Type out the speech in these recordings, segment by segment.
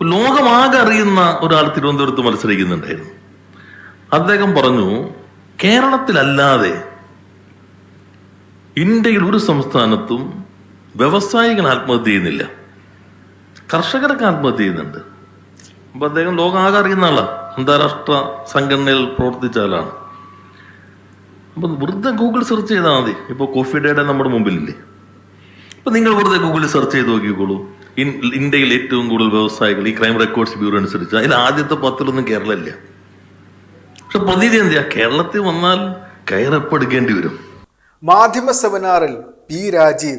ലോകമാകെ അറിയുന്ന ഒരാൾ തിരുവനന്തപുരത്ത് മത്സരിക്കുന്നുണ്ടായിരുന്നു. അദ്ദേഹം പറഞ്ഞു കേരളത്തിലല്ലാതെ ഇന്ത്യയിൽ ഒരു സംസ്ഥാനത്തും വ്യവസായികൾ ആത്മഹത്യ ചെയ്യുന്നില്ല. കർഷകരൊക്കെ ആത്മഹത്യ ചെയ്യുന്നുണ്ട്. അപ്പൊ അദ്ദേഹം ലോകമാകെ അറിയുന്ന ആളാണ് അന്താരാഷ്ട്ര സംഘടനയിൽ പ്രവർത്തിച്ച ആളാണ്. അപ്പൊ വെറുതെ ഗൂഗിൾ സെർച്ച് ചെയ്താൽ മതി. ഇപ്പൊ കോഫി ഡേയുടെ നമ്മുടെ മുമ്പിലില്ലേ. അപ്പൊ നിങ്ങൾ വെറുതെ ഗൂഗിളിൽ സെർച്ച് ചെയ്ത് നോക്കിക്കോളൂ. ഇന്ത്യയിൽ ഏറ്റവും കൂടുതൽ വ്യവസായികൾ ഈ ക്രൈം റെക്കോർഡ്സ് ബ്യൂറോ അനുസരിച്ച്. അതിൽ ആദ്യത്തെ പത്തിലൊന്നും കേരളമില്ല. പക്ഷെ പ്രതീതി എന്തിയാ കേരളത്തിൽ വന്നാൽ കയറപ്പെടുക്കേണ്ടി വരും. മാധ്യമ സെമിനാറിൽ P Rajeev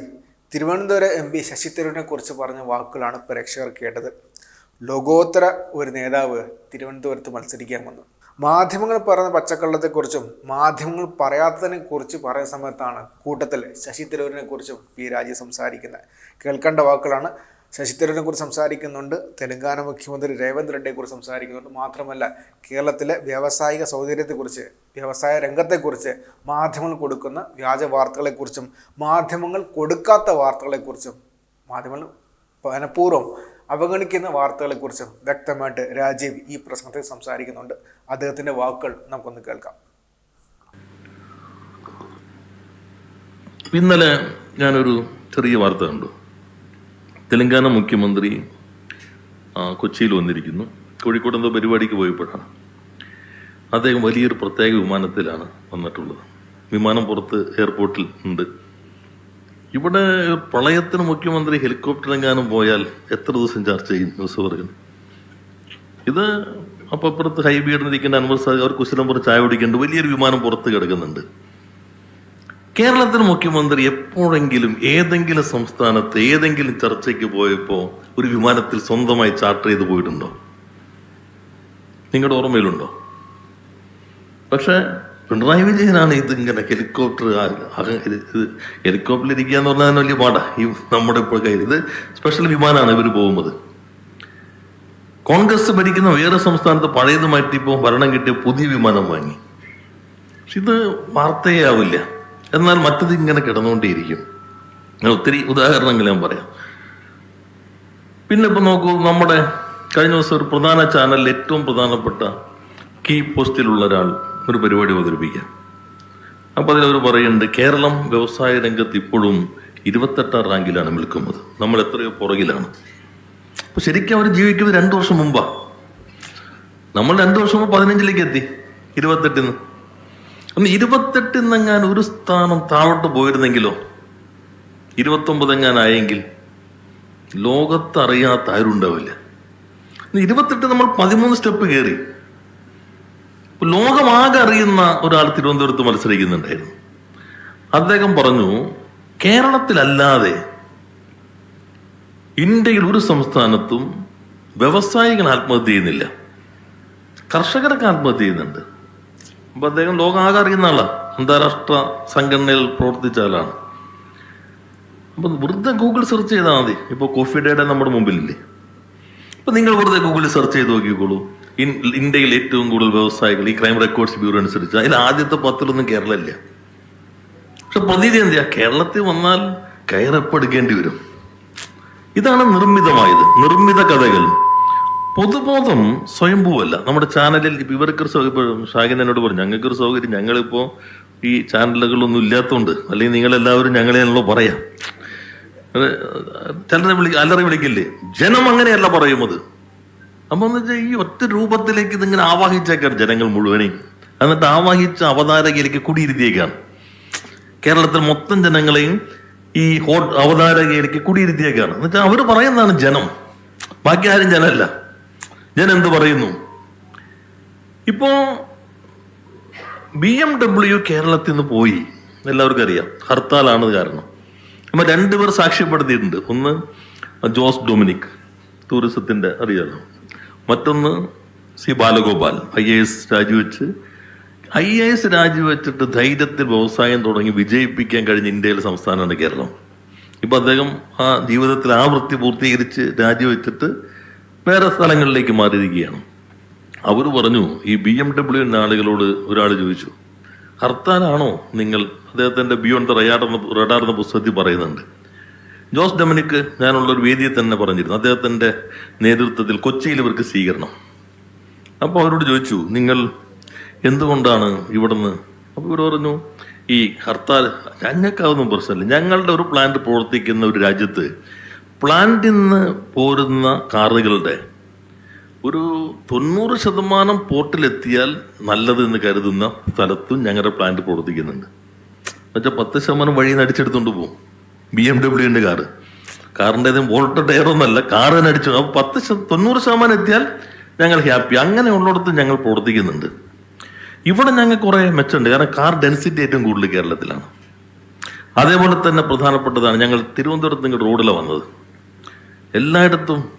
Thiruvananthapuram M P Shashi തരൂരിനെ കുറിച്ച് പറഞ്ഞ വാക്കുകളാണ് പ്രേക്ഷകർ കേട്ടത്. ലോകോത്തര ഒരു നേതാവ് തിരുവനന്തപുരത്ത് മത്സരിക്കാൻ വന്നു. മാധ്യമങ്ങൾ പറയുന്ന പച്ചക്കള്ളത്തെക്കുറിച്ചും മാധ്യമങ്ങൾ പറയാത്തതിനെ കുറിച്ച് പറയുന്ന സമയത്താണ് കൂട്ടത്തിൽ ശശി തരൂരിനെ കുറിച്ചും പി രാജീവ് സംസാരിക്കുന്നത്. കേൾക്കേണ്ട വാക്കുകളാണ് ശശി തരൂരിനെ കുറിച്ച് സംസാരിക്കുന്നുണ്ട്. തെലങ്കാന മുഖ്യമന്ത്രി രേവന്ത് റെഡ്ഡിയെ കുറിച്ച് സംസാരിക്കുന്നുണ്ട്. മാത്രമല്ല കേരളത്തിലെ വ്യാവസായിക സൗകര്യത്തെക്കുറിച്ച് വ്യവസായ രംഗത്തെക്കുറിച്ച് മാധ്യമങ്ങൾ കൊടുക്കുന്ന വ്യാജ വാർത്തകളെക്കുറിച്ചും മാധ്യമങ്ങൾ കൊടുക്കാത്ത വാർത്തകളെക്കുറിച്ചും മാധ്യമങ്ങൾ മനഃപൂർവം അവഗണിക്കുന്ന വാർത്തകളെക്കുറിച്ചും വ്യക്തമായിട്ട് രാജീവ് ഈ പ്രസംഗത്തിൽ സംസാരിക്കുന്നുണ്ട്. അദ്ദേഹത്തിന്റെ വാക്കുകൾ നമുക്കൊന്ന് കേൾക്കാം. ഇന്നലെ ഞാനൊരു ചെറിയ വാർത്ത കണ്ടു. തെലങ്കാന മുഖ്യമന്ത്രി കൊച്ചിയിൽ വന്നിരിക്കുന്നു. കോഴിക്കോട് എന്തോ പരിപാടിക്ക് പോയപ്പോഴാണ്. അദ്ദേഹം വലിയൊരു പ്രത്യേക വിമാനത്തിലാണ് വന്നിട്ടുള്ളത്. വിമാനം പുറത്ത് എയർപോർട്ടിൽ ഉണ്ട്. ഇവിടെ പ്രളയത്തിന് മുഖ്യമന്ത്രി ഹെലികോപ്റ്റർ എങ്ങാനും പോയാൽ എത്ര ദിവസം ചർച്ച ചെയ്യും? ന്യൂസ് ഇത് അപ്പപ്പുറത്ത് അപ്പുറത്ത് ഹൈബീഡിനിരിക്കുന്ന അൻവർ സാഹിബ് അവർ കുശലം പുറത്ത് ചായ കുടിക്കേണ്ട വലിയൊരു വിമാനം പുറത്ത് കിടക്കുന്നുണ്ട്. കേരളത്തിൽ മുഖ്യമന്ത്രി എപ്പോഴെങ്കിലും ഏതെങ്കിലും സംസ്ഥാനത്ത് ഏതെങ്കിലും ചർച്ചയ്ക്ക് പോയപ്പോ ഒരു വിമാനത്തിൽ സ്വന്തമായി ചാർട്ടർ ചെയ്ത് പോയിട്ടുണ്ടോ? നിങ്ങളുടെ ഓർമ്മയിലുണ്ടോ? പക്ഷേ പിണറായി വിജയനാണ് ഇത് ഇങ്ങനെ ഹെലികോപ്റ്റർ ഹെലികോപ്റ്ററിൽ ഇരിക്കുക എന്ന് പറഞ്ഞാൽ വലിയ പാടാ. ഈ നമ്മുടെ ഇപ്പോൾ കയ്യിൽ. ഇത് സ്പെഷ്യൽ വിമാനമാണ് ഇവർ പോകുന്നത്. കോൺഗ്രസ് ഭരിക്കുന്ന വേറെ സംസ്ഥാനത്ത് പഴയത് മാറ്റിയപ്പോൾ ഭരണം കിട്ടിയ പുതിയ വിമാനം വാങ്ങി. പക്ഷെ ഇത് വാർത്തയേ ആവില്ല. എന്നാൽ മറ്റത് ഇങ്ങനെ കിടന്നുകൊണ്ടേയിരിക്കും. ഒത്തിരി ഉദാഹരണങ്ങൾ ഞാൻ പറയാം. പിന്നെ ഇപ്പൊ നോക്കൂ നമ്മുടെ കഴിഞ്ഞ ദിവസം ഒരു പ്രധാന ചാനലിൽ ഏറ്റവും പ്രധാനപ്പെട്ട കീ പോസ്റ്റിലുള്ള ഒരാൾ ഒരു പരിപാടി അവതരിപ്പിക്കാം അപ്പൊ അതിലവർ പറയുന്നുണ്ട് കേരളം വ്യവസായ രംഗത്ത് ഇപ്പോഴും ഇരുപത്തെട്ടാം റാങ്കിലാണ് നിൽക്കുന്നത്. നമ്മൾ എത്രയോ പുറകിലാണ്. അപ്പൊ ശരിക്കും അവർ ജീവിക്കുന്നത് രണ്ടു വർഷം മുമ്പാണ് നമ്മൾ രണ്ടു വർഷം മുമ്പ് പതിനഞ്ചിലേക്ക് എത്തി. ഇരുപത്തെട്ടിന്ന്. അന്ന് ഇരുപത്തെട്ടിന്നെങ്ങാൻ ഒരു സ്ഥാനം താഴോട്ട് പോയിരുന്നെങ്കിലോ? ഇരുപത്തൊമ്പതെങ്ങാനായെങ്കിൽ എങ്ങാനായെങ്കിൽ ലോകത്ത് അറിയാത്ത ആരും ഉണ്ടാവില്ല ഇന്ന് ഇരുപത്തെട്ട് നമ്മൾ പതിമൂന്ന് സ്റ്റെപ്പ് കയറി. ലോകമാകെ അറിയുന്ന ഒരാൾ തിരുവനന്തപുരത്ത് മത്സരിക്കുന്നുണ്ടായിരുന്നു. അദ്ദേഹം പറഞ്ഞു കേരളത്തിലല്ലാതെ ഇന്ത്യയിൽ ഒരു സംസ്ഥാനത്തും വ്യവസായികൾ ആത്മഹത്യ ചെയ്യുന്നില്ല. കർഷകരൊക്കെ ആത്മഹത്യ ചെയ്യുന്നുണ്ട്. അപ്പൊ അദ്ദേഹം ലോകമാകെ അറിയുന്ന ആളാണ് അന്താരാഷ്ട്ര സംഘടനയിൽ പ്രവർത്തിച്ച ആളാണ്. അപ്പൊ വെറുതെ ഗൂഗിൾ സെർച്ച് ചെയ്താൽ മതി. ഇപ്പൊ കോഫി ഡേയുടെ നമ്മുടെ മുമ്പിലില്ലേ? അപ്പൊ നിങ്ങൾ വെറുതെ ഗൂഗിളിൽ സെർച്ച് ചെയ്ത് നോക്കിക്കോളൂ. ഇന്ത്യയിൽ ഏറ്റവും കൂടുതൽ വ്യവസായികൾ ഈ ക്രൈം റെക്കോർഡ്സ് ബ്യൂറോ അനുസരിച്ച്. അതിൽ ആദ്യത്തെ പത്തിലൊന്നും കേരളമില്ല. പക്ഷെ പ്രതീതി എന്തിയാ? കേരളത്തിൽ വന്നാൽ കയറപ്പെടുക്കേണ്ടി വരും. ഇതാണ് നിർമ്മിതമായത്. നിർമ്മിത കഥകൾ. പൊതുബോധം സ്വയംഭൂവല്ല. നമ്മുടെ ചാനലിൽ ഇപ്പൊ ഇവർക്കൊരു സൗകര്യം ഷാഹിൻ എന്നോട് പറഞ്ഞു ഞങ്ങൾക്ക് ഒരു സൗകര്യം ഞങ്ങളിപ്പോ ഈ ചാനലുകളൊന്നും ഇല്ലാത്തതുകൊണ്ട് അല്ലെങ്കിൽ നിങ്ങളെല്ലാവരും ഞങ്ങളെയാണല്ലോ പറയാം. ചിലരെ വിളി അല്ലറി വിളിക്കില്ലേ? ജനം അങ്ങനെയല്ല പറയുന്നത് അപ്പൊ എന്ന് വെച്ചാൽ ഈ ഒറ്റ രൂപത്തിലേക്ക് ഇതിങ്ങനെ ആവാഹിച്ചേക്കാണ് ജനങ്ങൾ മുഴുവനെയും. എന്നിട്ട് ആവാഹിച്ച അവതാരകയിലേക്ക് കുടിയിരുത്തിയേക്കാണ്. കേരളത്തിൽ മൊത്തം ജനങ്ങളെയും ഈ ഹോ അവതാരകയിലേക്ക് കുടിയിരുത്തിയേക്കാണ്. എന്നുവെച്ചാൽ അവർ പറയുന്നതാണ് ജനം. ബാക്കി ആരും ജനമല്ല. ജനം എന്ത് പറയുന്നു? ഇപ്പോ ബി എം ഡബ്ല്യു കേരളത്തിൽ നിന്ന് പോയി. എല്ലാവർക്കും അറിയാം. ഹർത്താലാണ് കാരണം. അപ്പൊ രണ്ടുപേർ സാക്ഷ്യപ്പെടുത്തിയിട്ടുണ്ട്. ഒന്ന് ജോസ് ഡൊമിനിക് ടൂറിസത്തിന്റെ അറിയാലോ മറ്റൊന്ന് C Balagopal I A S രാജിവെച്ച്. ഐ എ എസ് രാജിവെച്ചിട്ട് ധൈര്യത്തിൽ വ്യവസായം തുടങ്ങി വിജയിപ്പിക്കാൻ കഴിഞ്ഞ ഇന്ത്യയിലെ സംസ്ഥാനമാണ് കേരളം. ഇപ്പൊ അദ്ദേഹം ആ ജീവിതത്തിൽ ആ വൃത്തി പൂർത്തീകരിച്ച് രാജിവെച്ചിട്ട് വേറെ സ്ഥലങ്ങളിലേക്ക് മാറിയിരിക്കുകയാണ്. അവർ പറഞ്ഞു ഈ ബി എം ഡബ്ല്യു ആളുകളോട് ഒരാൾ ചോദിച്ചു ഹർത്താലാണോ നിങ്ങൾ അദ്ദേഹത്തിന്റെ ബിയോണ്ട് ദ റയാർ എന്ന റഡാർ എന്ന പുസ്തകത്തിൽ പറയുന്നുണ്ട്? ജോസ് ഡൊമിനിക്ക് ഞാനുള്ള ഒരു വേദിയിൽ തന്നെ പറഞ്ഞിരുന്നു അദ്ദേഹത്തിന്റെ നേതൃത്വത്തിൽ കൊച്ചിയിൽ ഇവർക്ക് സ്വീകരണം. അപ്പോൾ അവരോട് ചോദിച്ചു നിങ്ങൾ എന്തുകൊണ്ടാണ് ഇവിടുന്ന്? അപ്പോൾ ഇവർ പറഞ്ഞു ഈ ഹർത്താൽ ഞങ്ങൾക്കതൊന്നും പ്രശ്നമില്ല ഞങ്ങളുടെ ഒരു പ്ലാന്റ് പ്രവർത്തിക്കുന്ന ഒരു രാജ്യത്ത് പ്ലാന്റിൽ നിന്ന് പോരുന്ന കാറുകളുടെ ഒരു തൊണ്ണൂറ് ശതമാനം പോർട്ടിലെത്തിയാൽ നല്ലതെന്ന് കരുതുന്ന സ്ഥലത്തും ഞങ്ങളുടെ പ്ലാന്റ് പ്രവർത്തിക്കുന്നുണ്ട്. എന്നുവെച്ചാൽ പത്ത് ശതമാനം വഴി നിന്ന് പോകും ബി എം ഡബ്ല്യുവിന്റെ കാറ്. കാറിന്റെ വോൾട്ട് ടയർ ഒന്നല്ല കാറ് തന്നെ അടിച്ചു. അപ്പോൾ പത്ത് തൊണ്ണൂറ് ശതമാനം എത്തിയാൽ ഞങ്ങൾ ഹാപ്പി. അങ്ങനെ ഉള്ളിടത്ത് ഞങ്ങൾ പ്രവർത്തിക്കുന്നുണ്ട്. ഇവിടെ ഞങ്ങൾ കുറേ മെച്ചമുണ്ട്. കാരണം കാർ ഡെൻസിറ്റി ഏറ്റവും കൂടുതൽ കേരളത്തിലാണ്. അതേപോലെ തന്നെ പ്രധാനപ്പെട്ടതാണ് ഞങ്ങൾ തിരുവനന്തപുരത്ത് നിങ്ങൾ റോഡിലാണ് വന്നത്. എല്ലായിടത്തും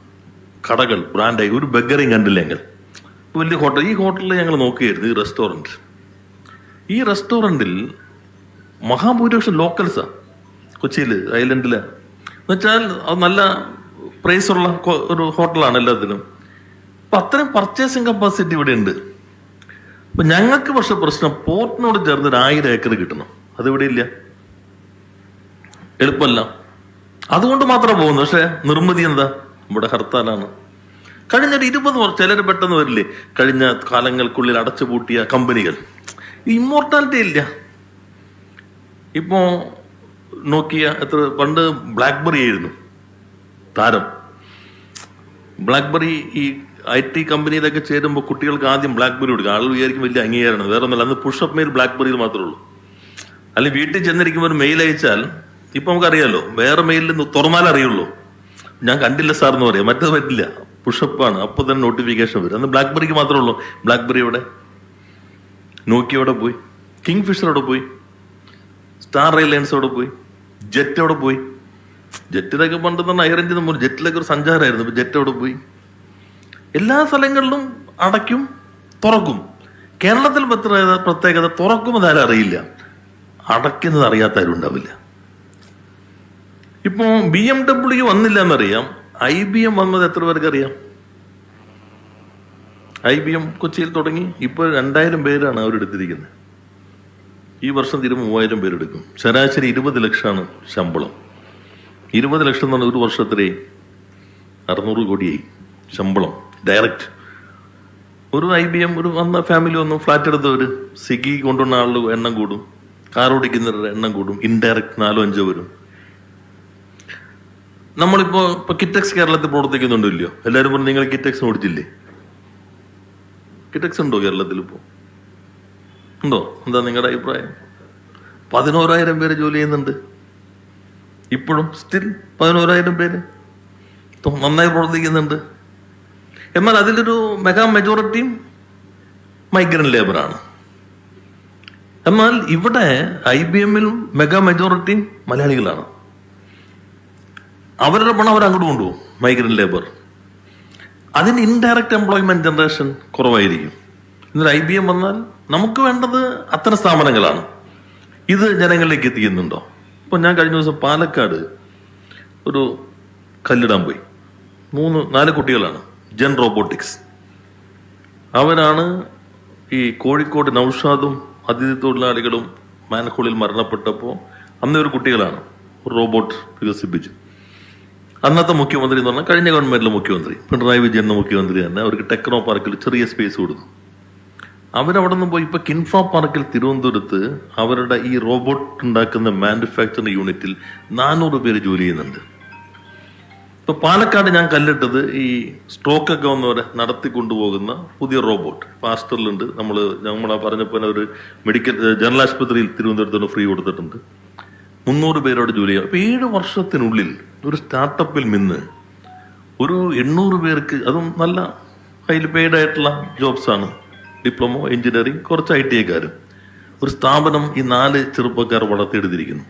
കടകൾ ബ്രാൻഡായി ഒരു ബെഗറിയും കണ്ടില്ലെങ്കിൽ വലിയ ഹോട്ടൽ. ഈ ഹോട്ടലിൽ ഞങ്ങൾ നോക്കിയായിരുന്നു ഈ റെസ്റ്റോറന്റ് ഈ റെസ്റ്റോറന്റിൽ മഹാഭൂരിപക്ഷം ലോക്കൽസാ കൊച്ചിയിൽ ഐലൻഡിൽ എന്നുവെച്ചാൽ അത് നല്ല പ്രൈസുള്ള ഒരു ഹോട്ടലാണ് എല്ലാത്തിനും. അപ്പം അത്രയും പർച്ചേസിങ് കപ്പാസിറ്റി ഇവിടെ ഉണ്ട്. അപ്പം ഞങ്ങൾക്ക് പക്ഷെ പ്രശ്നം പോർട്ടിനോട് ചേർന്ന് ഒരു ആയിരം ഏക്കർ കിട്ടണം. അതിവിടെ ഇല്ല. എളുപ്പമല്ല. അതുകൊണ്ട് മാത്രം പോകുന്നു. പക്ഷേ നിർമ്മിതി എന്താ? ഇവിടെ ഹർത്താലാണ്. കഴിഞ്ഞ ഒരു ഇരുപത് വർഷം ചിലർ പെട്ടെന്ന് വരില്ലേ? കഴിഞ്ഞ കാലങ്ങൾക്കുള്ളിൽ അടച്ചുപൂട്ടിയ കമ്പനികൾ. ഇമ്മോർട്ടാലിറ്റി ഇല്ല. ഇപ്പോ നോക്കിയ എത്ര പണ്ട് ബ്ലാക്ക്ബെറി ആയിരുന്നു. താരം. ബ്ലാക്ക്ബെറി ഈ ഐ ടി കമ്പനിയിലൊക്കെ ചേരുമ്പോൾ കുട്ടികൾക്ക് ആദ്യം ബ്ലാക്ക്ബെറി കൊടുക്കുക. ആളുകൾ വിചാരിക്കും വലിയ അംഗീകാരമാണ്. വേറെ ഒന്നുമല്ല അന്ന് പുഷപ്പ് മെയിൽ ബ്ലാക്ക്ബെറിയിൽ മാത്രമേ ഉള്ളൂ. അല്ലെങ്കിൽ വീട്ടിൽ ചെന്നിരിക്കുമ്പോൾ ഒരു മെയിൽ അയച്ചാൽ ഇപ്പൊ നമുക്കറിയാലോ വേറെ മെയിലിൽ നിന്ന് തുറന്നാൽ അറിയുള്ളൂ. ഞാൻ കണ്ടില്ല സാർ എന്ന് പറയാം. മറ്റത് പറ്റില്ല. പുഷപ്പാണ് അപ്പൊ തന്നെ നോട്ടിഫിക്കേഷൻ വരും. അന്ന് ബ്ലാക്ക്ബെറിക്ക് മാത്രമേ ഉള്ളൂ. ബ്ലാക്ക്ബെറി എവിടെ? നോക്കിയോടെ പോയി? കിങ് ഫിഷർ എവിടെ പോയി? സ്റ്റാർ എയർലൈൻസ് എവിടെ പോയി? ജെറ്റ് എവിടെ പോയി? ജെറ്റിലൊക്കെ പണ്ട് തന്നെ ഹൈറേഞ്ചിൽ നിന്ന് ജെറ്റിലൊക്കെ ഒരു സഞ്ചാരമായിരുന്നു. ഇപ്പൊ ജെറ്റ് എവിടെ പോയി? എല്ലാ സ്ഥലങ്ങളിലും അടയ്ക്കും തുറക്കും. കേരളത്തിൽ പ്രത്യേകത പ്രത്യേകത തുറക്കുമെന്ന് ആരും അറിയില്ല. അടയ്ക്കുന്നത് അറിയാത്ത ആരും ഉണ്ടാവില്ല ഇപ്പോ ബി എം ഡബ്ല്യു വന്നില്ല എന്നറിയാം ഐ ബി എം വന്നത് എത്ര പേർക്ക് അറിയാം? ഐ ബി എം കൊച്ചിയിൽ തുടങ്ങി. ഇപ്പൊ രണ്ടായിരം പേരാണ് അവരെടുത്തിരിക്കുന്നത് ഈ വർഷം തീരെ മൂവായിരം പേരെടുക്കും ശരാശരി ഇരുപത് ലക്ഷമാണ് ശമ്പളം. ഇരുപത് ലക്ഷം എന്ന് പറഞ്ഞാൽ ഒരു വർഷത്തിലേ അറുന്നൂറ് കോടിയായി ശമ്പളം ഡയറക്റ്റ് ഒരു ഐ ബി എം ഒരു വന്ന ഫാമിലി വന്നു ഫ്ലാറ്റ് എടുത്തവർ സിഗി കൊണ്ടുവന്ന ആളുടെ എണ്ണം കൂടും. കാർ ഓടിക്കുന്നവരുടെ എണ്ണം കൂടും. ഇൻഡയറക്റ്റ് നാലോ അഞ്ചോ വരും. നമ്മളിപ്പോ ഇപ്പൊ കിറ്റക്സ് കേരളത്തിൽ പ്രവർത്തിക്കുന്നുണ്ടോ ഇല്ലയോ? എല്ലാവരും പറഞ്ഞു നിങ്ങൾ കിറ്റക്സ് ഓടിച്ചില്ലേ? കിറ്റക്സ് ഉണ്ടോ കേരളത്തിൽ ഇപ്പോ? ഉണ്ടോ? എന്താ നിങ്ങളുടെ അഭിപ്രായം? പതിനോരായിരം പേര് ജോലി ചെയ്യുന്നുണ്ട്. ഇപ്പോഴും സ്റ്റിൽ പതിനോരായിരം പേര് നന്നായി പ്രവർത്തിക്കുന്നുണ്ട്. എന്നാൽ അതിലൊരു മെഗാ മെജോറിറ്റിയും മൈഗ്രന്റ് ലേബറാണ് എന്നാൽ ഇവിടെ ഐ ബി എമ്മിലും മെഗാ മെജോറിറ്റിയും മലയാളികളാണ്. അവരുടെ പണം അവർ അങ്ങോട്ട് കൊണ്ടുപോകും. മൈഗ്രന്റ് ലേബർ അതിന് ഇൻഡയറക്റ്റ് എംപ്ലോയ്മെന്റ് ജനറേഷൻ കുറവായിരിക്കും. ഇന്നൊരു ഐ ബി എം വന്നാൽ നമുക്ക് വേണ്ടത് അത്തരം സ്ഥാപനങ്ങളാണ്. ഇത് ജനങ്ങളിലേക്ക് എത്തിക്കുന്നുണ്ടോ? ഇപ്പൊ ഞാൻ കഴിഞ്ഞ ദിവസം പാലക്കാട് ഒരു കല്ലിടാൻ പോയി. മൂന്ന് നാല് കുട്ടികളാണ്. ജെൻ റോബോട്ടിക്സ് അവരാണ് ഈ കോഴിക്കോട് നൌഷാദും അതിഥി തൊഴിലാളികളും മാനഹോളിൽ മരണപ്പെട്ടപ്പോൾ അന്നേ ഒരു കുട്ടികളാണ് റോബോട്ട് വികസിപ്പിച്ചു. അന്നത്തെ മുഖ്യമന്ത്രി എന്ന് പറഞ്ഞാൽ കഴിഞ്ഞ ഗവൺമെന്റിലെ മുഖ്യമന്ത്രി പിണറായി വിജയൻ എന്ന മുഖ്യമന്ത്രി തന്നെ അവർക്ക് ടെക്നോ പാർക്കിൽ ചെറിയ സ്പേസ് കൊടുത്തു. അവരവിടെ നിന്ന് പോയി ഇപ്പൊ കിൻഫാ പാർക്കിൽ തിരുവനന്തപുരത്ത് അവരുടെ ഈ റോബോട്ട് ഉണ്ടാക്കുന്ന മാനുഫാക്ചറിംഗ് യൂണിറ്റിൽ നാനൂറ് പേര് ജോലി ചെയ്യുന്നുണ്ട്. ഇപ്പൊ പാലക്കാട് ഞാൻ കല്ലിട്ടത് ഈ സ്ട്രോക്ക് ഒക്കെ വന്നവരെ നടത്തിക്കൊണ്ടുപോകുന്ന പുതിയ റോബോട്ട് പാസ്റ്ററിലുണ്ട് നമ്മൾ നമ്മളാ പറഞ്ഞപ്പോൾ ഒരു മെഡിക്കൽ ജനറൽ ആശുപത്രിയിൽ തിരുവനന്തപുരത്ത് ഫ്രീ കൊടുത്തിട്ടുണ്ട്. മുന്നൂറ് പേരോട് ജോലി ചെയ്യാം അപ്പൊ ഏഴ് വർഷത്തിനുള്ളിൽ ഒരു സ്റ്റാർട്ടപ്പിൽ നിന്ന് ഒരു എണ്ണൂറ് പേർക്ക് അതും നല്ല ഹൈലി പെയ്ഡ് ആയിട്ടുള്ള ജോബ്സാണ് ഡിപ്ലോമോ എഞ്ചിനീയറിംഗ് കുറച്ച് ഐ ടി ഐക്കാരും ഒരു സ്ഥാപനം ഈ നാല് ചെറുപ്പക്കാർ വളർത്തിയെടുത്തിരിക്കുന്നു.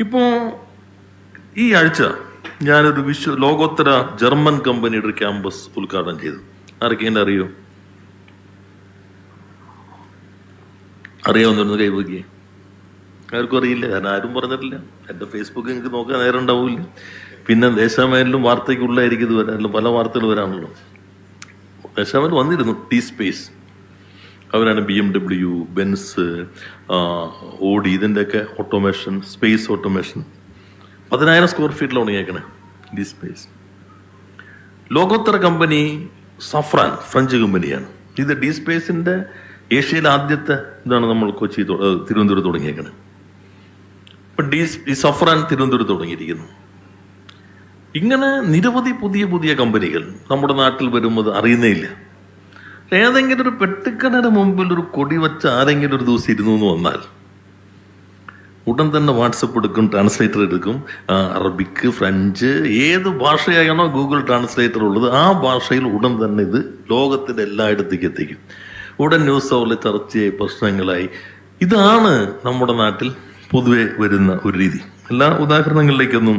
ഇപ്പോൾ ഈ ആഴ്ച ഞാനൊരു വിശ്വ ലോകോത്തര ജർമ്മൻ കമ്പനിയുടെ ഒരു ക്യാമ്പസ് ഉദ്ഘാടനം ചെയ്തു. ആരൊക്കെ അറിയോ? അറിയാവുന്ന കൈവക്കിയേ ആർക്കും അറിയില്ല. കാരണം ആരും പറഞ്ഞിട്ടില്ല. എന്റെ ഫേസ്ബുക്ക് എനിക്ക് നോക്കാൻ നേരം ഉണ്ടാവില്ല. പിന്നെ ദേശാമേനിലും വാർത്തയ്ക്കുള്ളായിരിക്കും ഇത് വരാൻ പല വാർത്തകൾ വരാണല്ലോ ദേശാമേൽ വന്നിരുന്നു ടി സ്പേസ് അവരാണ് B M W Benz Audi ഇതിന്റെയൊക്കെ ഓട്ടോമേഷൻ സ്പേസ് ഓട്ടോമേഷൻ പതിനായിരം സ്ക്വയർ ഫീറ്റിൽ തുടങ്ങിയേക്കണേ ഡി സ്പേസ് ലോകോത്തര കമ്പനി സഫ്രാൻ ഫ്രഞ്ച് കമ്പനിയാണ്. ഇത് ഡി സ്പേസിന്റെ ഏഷ്യയിലെ ആദ്യത്തെ ഇതാണ് നമ്മൾ കൊച്ചി തിരുവനന്തപുരത്ത് തുടങ്ങിയേക്കുന്നത് ഇപ്പൊ ഡി ഈ സഫ്രാൻ തിരുവനന്തപുരത്ത് തുടങ്ങിയിരിക്കുന്നു. ഇങ്ങനെ നിരവധി പുതിയ പുതിയ കമ്പനികൾ നമ്മുടെ നാട്ടിൽ വരുമ്പോൾ അറിയുന്നേ ഇല്ല ഏതെങ്കിലും ഒരു പെട്ടിക്കടയുടെ മുമ്പിൽ ഒരു കൊടി വെച്ച് ആരെങ്കിലും ഒരു ദിവസം ഇരുന്നു എന്ന് വന്നാൽ ഉടൻ തന്നെ വാട്സപ്പ് എടുക്കും ട്രാൻസ്ലേറ്റർ എടുക്കും. അറബിക്ക് ഫ്രഞ്ച് ഏത് ഭാഷയാണോ ഗൂഗിൾ ട്രാൻസ്ലേറ്റർ ഉള്ളത് ആ ഭാഷയിൽ ഉടൻ തന്നെ ഇത് ലോകത്തിന്റെ എല്ലായിടത്തേക്ക് എത്തിക്കും. ഉടൻ ന്യൂസ് അവറിൽ ചർച്ചയായി പ്രശ്നങ്ങളായി. ഇതാണ് നമ്മുടെ നാട്ടിൽ പൊതുവെ വരുന്ന ഒരു രീതി. എല്ലാ ഉദാഹരണങ്ങളിലേക്കൊന്നും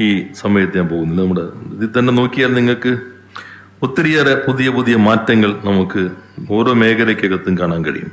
ഈ സമയത്ത് ഞാൻ പോകുന്നില്ല. നമ്മുടെ ഇതിൽ തന്നെ നോക്കിയാൽ നിങ്ങൾക്ക് ഒത്തിരിയേറെ പുതിയ പുതിയ മാറ്റങ്ങൾ നമുക്ക് ഓരോ മേഖലയ്ക്കകത്തും കാണാൻ കഴിയും.